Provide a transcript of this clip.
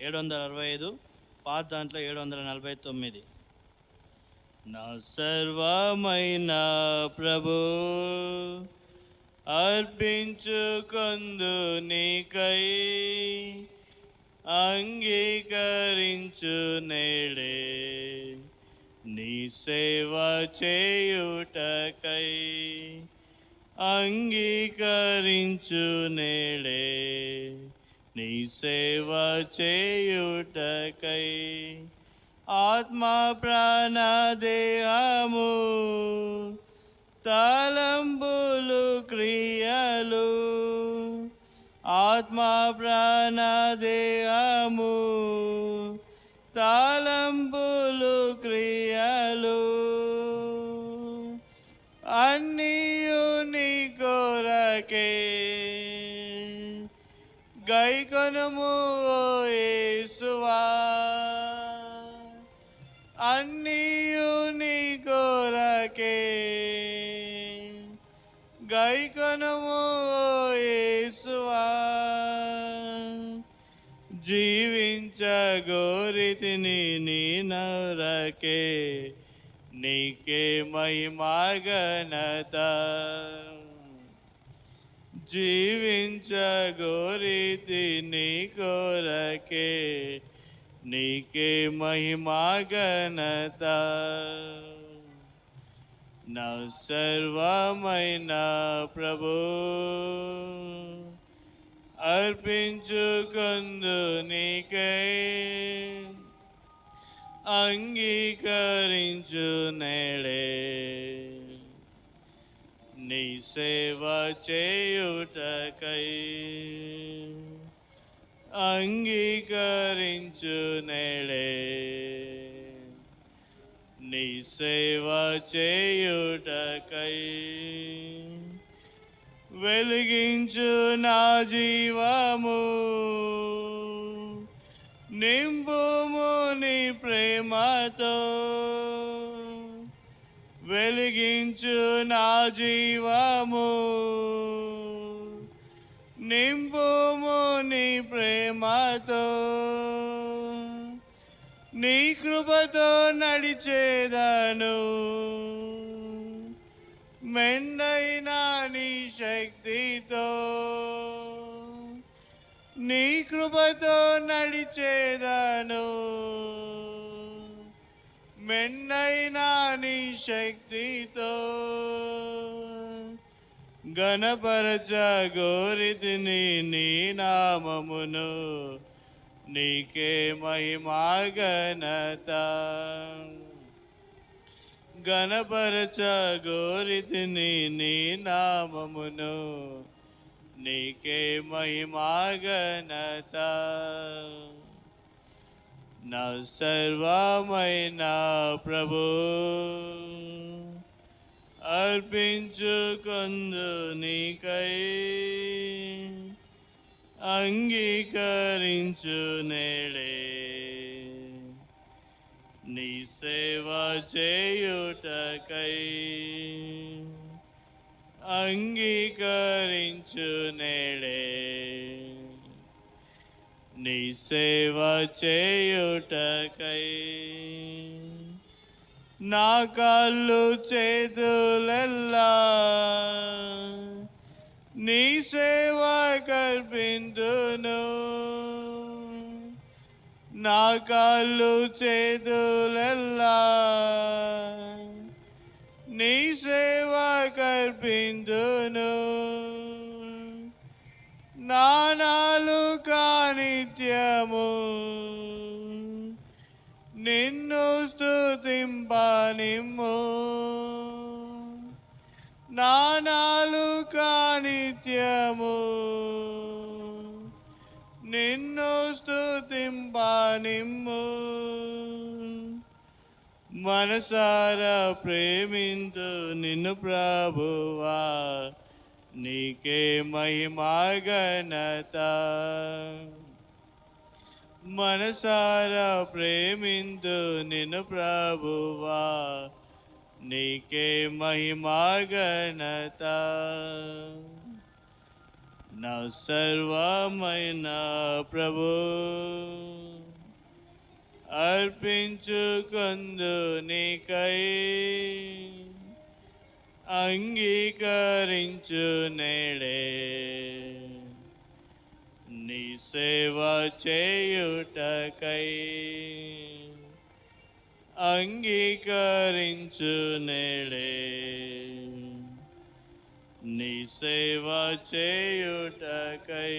ఏడు వందల అరవై ఐదు పాత దాంట్లో ఏడు వందల నలభై తొమ్మిది నా సర్వమైన ప్రభు అర్పించుకొందు నీకై అంగీకరించు నేడే నీ సేవ చేయుటకై అంగీకరించు నేడే. నీ సేవ చేయుటకై. ఆత్మ ప్రాణ దేహము తలంబులు క్రియలు. ఆత్మ ప్రాణ దేహము తాళంబులు క్రియలు. అన్నీయు నీ కోరకే గైకొనుము ఓ యేసువా అన్నీయు నీ కొరకే గైకొనుము ఓ యేసువా జీవించగోరితిని నీ నరకే నీకే మహిమాగనత జీవించగోరితి నీ నీకే మహిమాగనత నా సర్వమైన ప్రభు అర్పించుకుందు నీకై అంగీకరించు నేడే. నీ సేవ చేయుటకై అంగీకరించు నేడే. నీ సేవ చేయుటకై వెలిగించు నా జీవము. నింపుము నీ ప్రేమతో. వెలిగించు నా జీవము. నింపుము నీ ప్రేమతో. నీ కృపతో నడిచేదను. మెండైన నీ శక్తితో. నీ కృపతో నడిచేదను. మెండైన నీ శక్తితో గణపరచ గోరితిని నీ నామమును నీకే మహిమా గణత గణపరచ గోరితిని నీ నామమును నీకే మహిమా గణత నా సర్వమైన ప్రభు. అర్పించుకుందు నీకై. అంగీకరించు నేడే. నీ సేవ చేయుటకై. అంగీకరించు నేడే. నీ సేవ చేయుటకై. నా కళ్ళు చేతులెల్లా. నీ సేవ కల్పింతును నా కళ్ళు చేతులెల్లా. నీ సేవ కల్పింతును నానాలు క నిత్యము. నిన్ను స్తుతింపనిమ్ము. నానాలు కానిత్యము నిన్ను స్తుతింపనిమ్ము. మనసారా ప్రేమించు నిన్ను ప్రభువా. నీకే మహిమా గణత మనసారా ప్రేమిందు నిన్ను ప్రభువా నీకే మహిమా గణత నా సర్వమైన ప్రభు అర్పించుకుందు నీకై అంగీకరించు నేడే. నీ సేవ చేయుటకై అంగీకరించు నేడే. నీ సేవ చేయుటకై